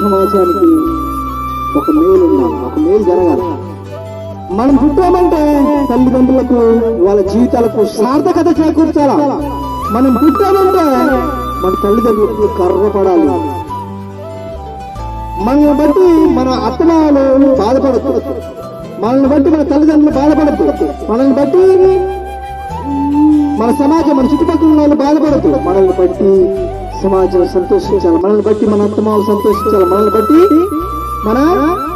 సమాజానికి ఒక మేలు ఉండాలి ఒక మేలు జరగాలి. మనం పుట్టామంటే తల్లిదండ్రులకు వాళ్ళ జీవితాలకు సార్థకత చేకూర్చాలా? మనం పుట్టామంటే మన తల్లిదండ్రులకు కర్రపడాలి మనల్ని బట్టి మన అత్తమాలు బాధపడకూడదు మనల్ని బట్టి మన తల్లిదండ్రులు బాధపడద్దు. మనల్ని బట్టి మన సమాజం మన చుట్టుపక్కల ఉన్న వాళ్ళు బాధపడద్దు. మనల్ని బట్టి సమాజం సంతోషించాలి. మనల్ని బట్టి మన అత్తమాలు సంతోషించాలి. మనల్ని బట్టి మన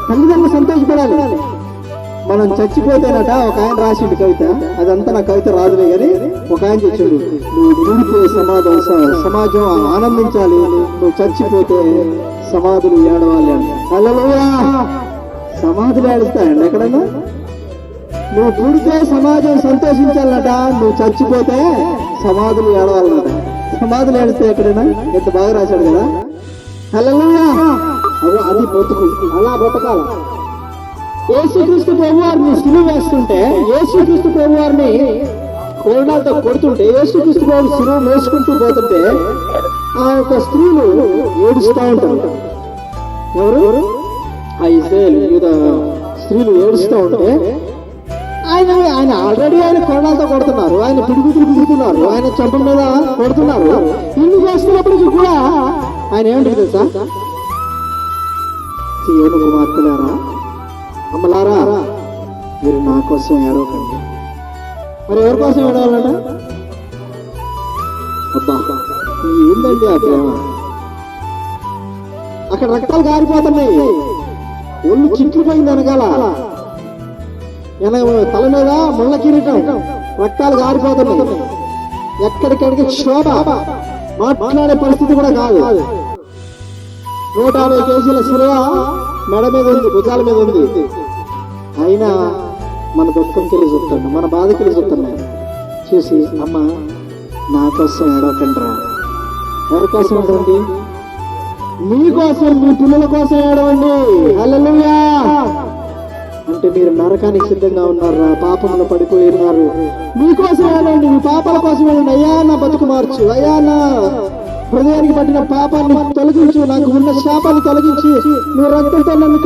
తల్లిదండ్రులు సంతోషపడాలి. మనం చచ్చిపోతేనట ఒక ఆయన రాసిండు కవిత. అదంతా నా కవిత రాదులే కానీ ఒక ఆయన చెప్పాడు నువ్వు పుడితే సమాజం స- సమాజం ఆనందించాలి. నువ్వు చచ్చిపోతే సమాధులు ఏడవాలి అని. హల్లెలూయా! సమాధులు ఏడుస్తాయండి ఎక్కడన్నా? నువ్వు పుడితే సమాజం సంతోషించాలట నువ్వు చచ్చిపోతే సమాధులు ఏడవాలన్నట. సమాధులు ఏడిస్తే ఎక్కడైనా ఎంత బాగా రాశాడు కదా? హలో అది బ్రతుకు అలా బ్రతకాల యేసుక్రీస్తు ప్రభువారిని సిలువ వేస్తుంటే యేసుక్రీస్తు ప్రభువారిని కోరణాలతో కొడుతుంటే యేసుక్రీస్తు ప్రభు సిలువ వేసుకుంటూ పోతుంటే ఆ యొక్క స్త్రీలు ఏడుస్తూ ఉంటారు. ఎవరు? ఆ ఇజ్రాయల్. యూద స్త్రీలు ఏడుస్తూ ఉంటే ఆయన ఆల్రెడీ ఆయన కొరణాలతో కొడుతున్నారు. ఆయన పిడుగుతులు పిడుగుతున్నారు. ఆయన చెంప మీద కొడుతున్నారు. ఇల్లు చేస్తున్నప్పటికీ కూడా ఆయన ఏమిటి తెలుసా? సీయోను కుమార్తెలారా అమ్మలారా మీరు నా కోసం ఏడవకండి. మరి ఎవరి కోసం ఏడవాలంట? అబ్బా ఏందండి ఆ ప్రేమ. అక్కడ రక్తాలు కారిపోతున్నాయి ఒళ్ళు చిట్లు పోయింది వెనకాల. తల మీద ముళ్ళ కిరీటం. రక్తాలు గారిపోతున్నాయి ఎక్కడికెక్కడికి క్షోభ. మాట్లాడే పరిస్థితి కూడా కాదు. నూట యాభై కేజీల సిలువ మెడ మీద ఉంది భుజాల మీద ఉంది. అయినా మన దుఃఖం తెలిసి చెప్తాడు మన బాధ కిలి చెప్తున్నాడు చూసి అమ్మ నా కోసం ఏడవకండిరా. ఎవరి కోసం ఏడవండి? మీకోసం మీ పిల్లల కోసం ఏడవండి. హలో మీరు నరకానికి సిద్ధంగా ఉన్నారా? పాపంలో పడిపోయి ఉన్నారు మీకోసం ఏడండి మీ పాపాల కోసం ఏడండి అయ్యా నా బతుకు మార్చు. అయ్యా నా హృదయానికి పట్టిన పాపాన్ని తొలగించు. నాకు ఉన్న శాపాన్ని తొలగించి. నువ్వు రక్తంతో నన్ను